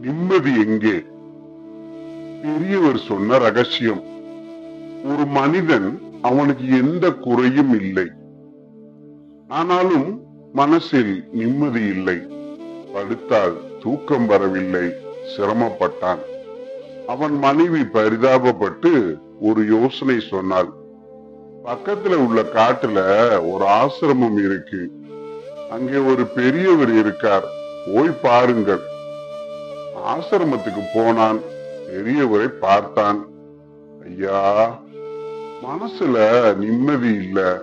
நிம்மதி எங்கே? பெரியவர் சொன்ன ரகசியம். ஒரு மனிதன் அவனுக்கு எந்த குறையும் இல்லை. ஆனாலும் மனசில் நிம்மதி இல்லை. படுத்தால் தூக்கம் வரவில்லை. சிரமப்பட்டான். அவன் மனைவி பரிதாபப்பட்டு ஒரு யோசனை சொன்னாள். பக்கத்துல உள்ள காட்டுல ஒரு ஆசிரமம் இருக்கு. அங்கே ஒரு பெரியவர் இருக்கார். போய் பாருங்கள். ஆசிரமத்துக்கு போனான். பெரியவரை பார்த்தான். ஐயா மனசுல நிம்மதி இல்ல.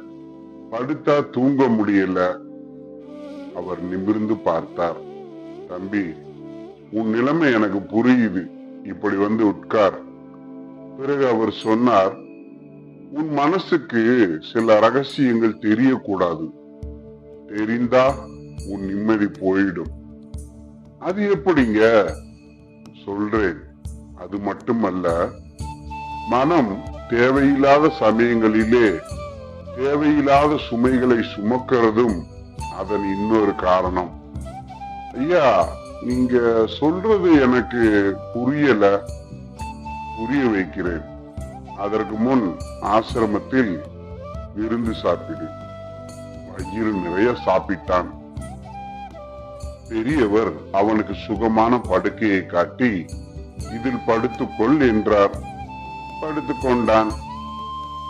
படுத்தா தூங்க முடியல. அவர் நிமிர்ந்து பார்த்தார். தம்பி உன் நிலைமை எனக்கு புரியுது. இப்படி வந்து உட்கார். பிறகு அவர் சொன்னார் உன் மனசுக்கு சில ரகசியங்கள் தெரியக்கூடாது. தெரிந்தா உன் நிம்மதி போயிடும். அது எப்படிங்க? சொல்றேன். அது மட்டுமல்ல மனம் தேவையில்லாத சமயங்களிலே தேவையில்லாத சுமைகளை சுமக்கிறதும் அதன் இன்னொரு காரணம். ஐயா நீங்க சொல்றது எனக்கு புரியல. புரிய வைக்கிறேன். அதற்கு முன் ஆசிரமத்தில் விருந்து சாப்பிடு. வயிறு நிறைய சாப்பிட்டான். பெரியவர் அவனுக்கு சுகமான படுக்கையை காட்டி இதில் படுத்துக்கொள் என்றார். படுத்துக் கொண்டான்.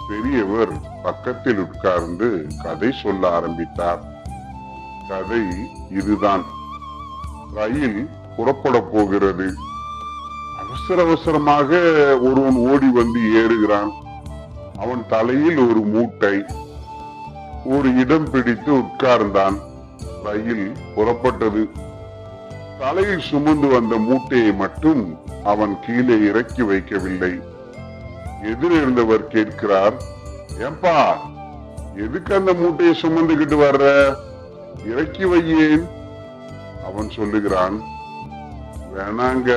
பெரியவர் பக்கத்தில் உட்கார்ந்து கதை சொல்ல ஆரம்பித்தார். கதை இதுதான். ரயில் புறப்பட போகிறது. அவசர அவசரமாக ஒருவன் ஓடி வந்து ஏறுகிறான். அவன் தலையில் ஒரு மூட்டை. ஒரு இடம் பிடித்து உட்கார்ந்தான். ரயில் புறப்பட்டது. தலையில் சுமந்து வந்த மூட்டையை மட்டும் அவன் கீழே இறக்கி வைக்கவில்லை. எதிரிருந்தவர் கேட்கிறார் ஏம்பா எதுக்கு அந்த மூட்டையை சுமந்துகிட்டு வர்ற? இறக்கி வையேன். அவன் சொல்லுகிறான் வேணாங்க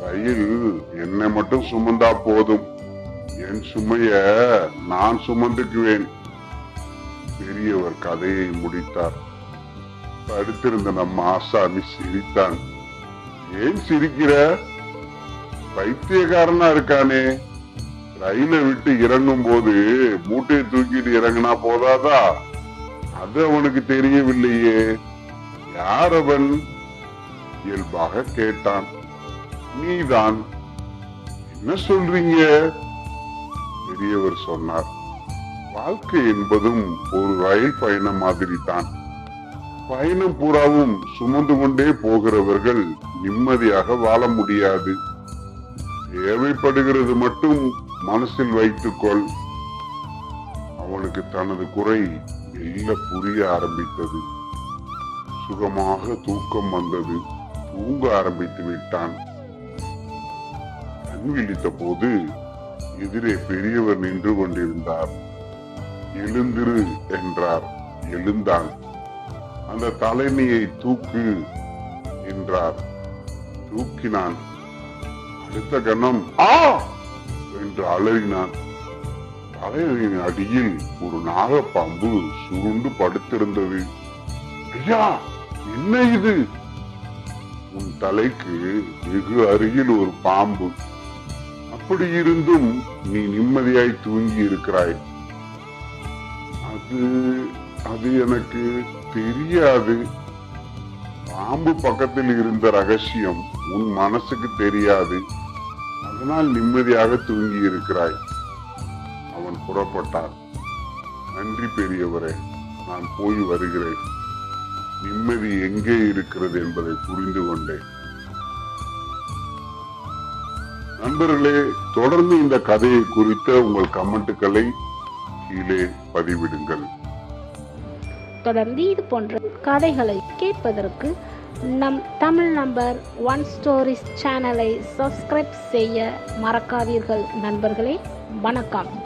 ரயில் என்னை மட்டும் சுமந்தா போதும். என் சுமைய நான் சுமந்துக்குவேன். பெரியவர் கதையை முடித்தார். படுத்திருந்த நம்ம ஆசாமி சிரித்தான். ஏன் சிரிக்கிற? பைத்தியக்காரனா இருக்கானே. ரயிலை விட்டு இறங்கும் போது மூட்டையை தூக்கிட்டு இறங்கினா போதாதா? அது அவனுக்கு தெரியவில்லையே. யார் அவன் இயல்பாக கேட்டான். நீதான். என்ன சொல்றீங்க? பெரியவர் சொன்னார் வாழ்க்கை என்பதும் ஒரு ரயில் பயணம் மாதிரி தான் பயணம் பூராவும் சுமந்து கொண்டே போகிறவர்கள் நிம்மதியாக வாழ முடியாது. தேவைப்படுகிறது மட்டும் மனசில் வைத்துக்கொள். அவனுக்கு தனது குறை மெல்ல புரிய ஆரம்பித்தது. சுகமாக தூக்கம் வந்தது. தூங்க ஆரம்பித்து விட்டான். கண் விழித்த போது எதிரே பெரியவர் நின்று கொண்டிருந்தார். எழுந்திரு என்றார். எழுந்தான். அந்த தலைமையை தூக்கு என்றார். தூக்கினான். அடுத்த கணம் ஆ! என்று அலறினான். தலைவரின் அடியில் ஒரு நாகப்பாம்பு சுருண்டு படுத்திருந்தது. ஐயா என்ன இது? உன் தலைக்கு வெகு அருகில் ஒரு பாம்பு. அப்படி இருந்தும் நீ நிம்மதியாய் தூங்கி இருக்கிறாய் அது அது எனக்கு தெரியாது. பாம்பு பக்கத்தில் இருந்த ரகசியம் உன் மனசுக்கு தெரியாது. அதனால் நிம்மதியாக தூங்கி இருக்கிறாய். அவன் புறப்பட்டான். நன்றி பெரியவரே நான் போய் வருகிறேன். நிம்மதி எங்கே இருக்கிறது என்பதை புரிந்து கொண்டேன். நண்பர்களே தொடர்ந்து இந்த கதையை குறித்த உங்கள் கமெண்ட்டுகளை கீழே பதிவிடுங்கள். தொடர்ந்து இது போன்ற கதைகளை கேட்பதற்கு நம் தமிழ் நம்பர் ஒன் ஸ்டோரிஸ் சேனலை சப்ஸ்கிரைப் செய்ய மறக்காதீர்கள் நண்பர்களே. வணக்கம்.